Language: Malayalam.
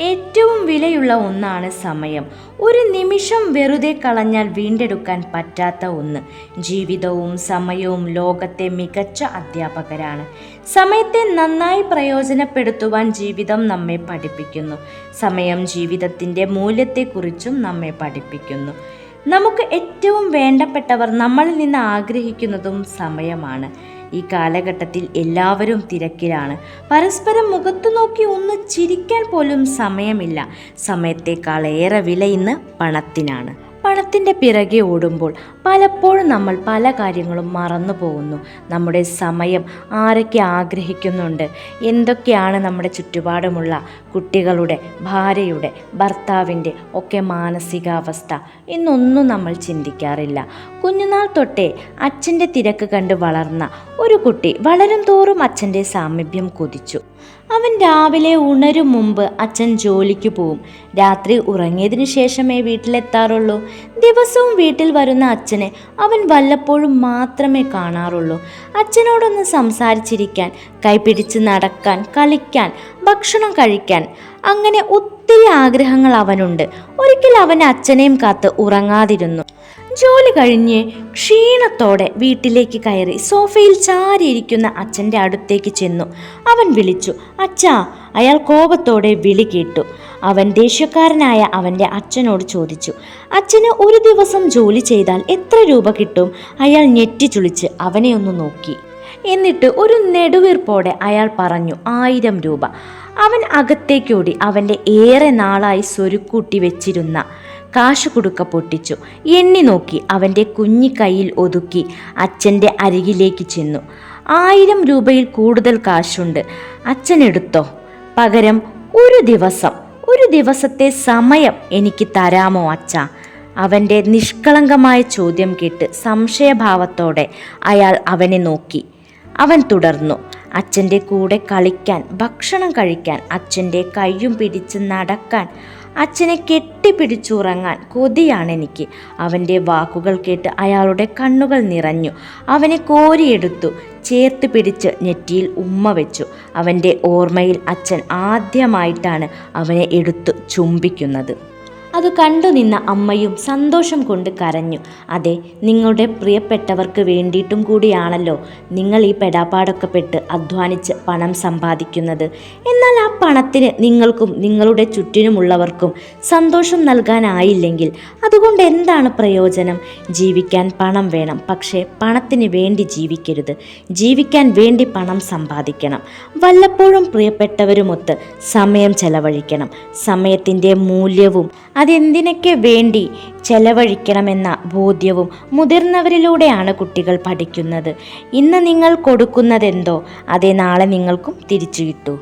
ഏറ്റവും വിലയുള്ള ഒന്നാണ് സമയം. ഒരു നിമിഷം വെറുതെ കളഞ്ഞാൽ വീണ്ടെടുക്കാൻ പറ്റാത്ത ഒന്ന്. ജീവിതവും സമയവും ലോകത്തെ മികച്ച അധ്യാപകരാണ്. സമയത്തെ നന്നായി പ്രയോജനപ്പെടുത്തുവാൻ ജീവിതം നമ്മെ പഠിപ്പിക്കുന്നു. സമയം ജീവിതത്തിന്റെ മൂല്യത്തെക്കുറിച്ചും നമ്മെ പഠിപ്പിക്കുന്നു. നമുക്ക് ഏറ്റവും വേണ്ടപ്പെട്ടവർ നമ്മളിൽ നിന്ന് ആഗ്രഹിക്കുന്നതും സമയമാണ്. ഈ കാലഘട്ടത്തിൽ എല്ലാവരും തിരക്കിലാണ്. പരസ്പരം മുഖത്തു നോക്കി ഒന്ന് ചിരിക്കാൻ പോലും സമയമില്ല. സമയത്തേക്കാൾ ഏറെ വില ഇന്ന് പണത്തിനാണ്. പണത്തിന്റെ പിറകെ ഓടുമ്പോൾ പലപ്പോഴും നമ്മൾ പല കാര്യങ്ങളും മറന്നു പോകുന്നു. നമ്മുടെ സമയം ആരൊക്കെ ആഗ്രഹിക്കുന്നുണ്ട്? എന്തൊക്കെയാണ് നമ്മുടെ ചുറ്റുപാടുമുള്ള കുട്ടികളുടെ ഭാര്യയുടെ ഭർത്താവിന്റെ ഒക്കെ മാനസികാവസ്ഥ? എന്നൊന്നും നമ്മൾ ചിന്തിക്കാറില്ല. കുഞ്ഞുനാൾ തൊട്ടേ അച്ഛന്റെ തിരക്ക് കണ്ട് വളർന്ന ഒരു കുട്ടി വളരും തോറും അച്ഛന്റെ സാമീപ്യം കൊതിച്ചു. അവൻ രാവിലെ ഉണരും മുമ്പ് അച്ഛൻ ജോലിക്ക് പോവും. രാത്രി ഉറങ്ങിയതിനു ശേഷമേ വീട്ടിലെത്താറുള്ളൂ. ദിവസവും വീട്ടിൽ വരുന്ന അച്ഛനെ അവൻ വല്ലപ്പോഴും മാത്രമേ കാണാറുള്ളൂ. അച്ഛനോടൊന്ന് സംസാരിച്ചിരിക്കാൻ കൈപിടിച്ച് നടക്കാൻ കളിക്കാൻ ഭക്ഷണം കഴിക്കാൻ അങ്ങനെ ആഗ്രഹങ്ങൾ അവനുണ്ട്. ഒരിക്കൽ അവൻ അച്ഛനെയും കാത്ത് ഉറങ്ങാതിരുന്നു. ജോലി കഴിഞ്ഞ് ക്ഷീണത്തോടെ വീട്ടിലേക്ക് കയറി സോഫയിൽ ചാരിയിരിക്കുന്ന അച്ഛന്റെ അടുത്തേക്ക് ചെന്നു. അവൻ വിളിച്ചു അച്ഛാ അയാൾ കോപത്തോടെ വിളി കേട്ടു. അവൻ ദേഷ്യക്കാരനായ അവന്റെ അച്ഛനോട് ചോദിച്ചു അച്ഛന് ഒരു ദിവസം ജോലി ചെയ്താൽ എത്ര രൂപ കിട്ടും? അയാൾ ഞെട്ടിച്ചുളിച്ച് അവനെ ഒന്ന് നോക്കി. എന്നിട്ട് ഒരു നെടുവീർപ്പോടെ അയാൾ പറഞ്ഞു ആയിരം രൂപ. അവൻ അകത്തേക്കോടി അവന്റെ ഏറെ നാളായി സ്വരുക്കൂട്ടി വെച്ചിരുന്ന കാശ് കുടുക്ക പൊട്ടിച്ചു. എണ്ണി നോക്കി അവന്റെ കുഞ്ഞി ഒതുക്കി അച്ഛന്റെ അരികിലേക്ക് ചെന്നു. ആയിരം രൂപയിൽ കൂടുതൽ കാശുണ്ട്. അച്ഛൻ എടുത്തോ? പകരം ഒരു ദിവസം ഒരു ദിവസത്തെ സമയം എനിക്ക് തരാമോ അച്ഛ? അവന്റെ നിഷ്കളങ്കമായ ചോദ്യം കേട്ട് സംശയഭാവത്തോടെ അയാൾ അവനെ നോക്കി. അവൻ തുടർന്നു. അച്ഛന്റെ കൂടെ കളിക്കാൻ ഭക്ഷണം കഴിക്കാൻ അച്ഛന്റെ കയ്യും പിടിച്ച് നടക്കാൻ അച്ഛനെ കെട്ടിപ്പിടിച്ചുറങ്ങാൻ കൊതിയാണെനിക്ക് അവന്റെ വാക്കുകൾ കേട്ട് അയാളുടെ കണ്ണുകൾ നിറഞ്ഞു. അവനെ കോരിയെടുത്തു ചേർത്ത് പിടിച്ച് നെറ്റിയിൽ ഉമ്മ വെച്ചു. അവന്റെ ഓർമ്മയിൽ അച്ഛൻ ആദ്യമായിട്ടാണ് അവനെ എടുത്തു ചുംബിക്കുന്നത്. അത് കണ്ടു നിന്ന അമ്മയും സന്തോഷം കൊണ്ട് കരഞ്ഞു. അതെ നിങ്ങളുടെ പ്രിയപ്പെട്ടവർക്ക് വേണ്ടിയിട്ടും കൂടിയാണല്ലോ നിങ്ങൾ ഈ പെടാപ്പാടൊക്കെ പെട്ട് അധ്വാനിച്ച് പണം സമ്പാദിക്കുന്നത്. എന്നാൽ ആ പണത്തിന് നിങ്ങൾക്കും നിങ്ങളുടെ ചുറ്റിനുമുള്ളവർക്കും സന്തോഷം നൽകാനായില്ലെങ്കിൽ അതുകൊണ്ട് എന്താണ് പ്രയോജനം? ജീവിക്കാൻ പണം വേണം പക്ഷേ പണത്തിന് വേണ്ടി ജീവിക്കരുത്. ജീവിക്കാൻ വേണ്ടി പണം സമ്പാദിക്കണം. വല്ലപ്പോഴും പ്രിയപ്പെട്ടവരുമൊത്ത് സമയം ചെലവഴിക്കണം. സമയത്തിന്റെ മൂല്യവും അതെന്തിനൊക്കെ വേണ്ടി ചെലവഴിക്കണമെന്ന ബോധ്യവും മുതിർന്നവരിലൂടെയാണ് കുട്ടികൾ പഠിക്കുന്നത്. ഇന്ന് നിങ്ങൾ കൊടുക്കുന്നതെന്തോ അതേ നാളെ നിങ്ങൾക്കും തിരിച്ചു കിട്ടൂ.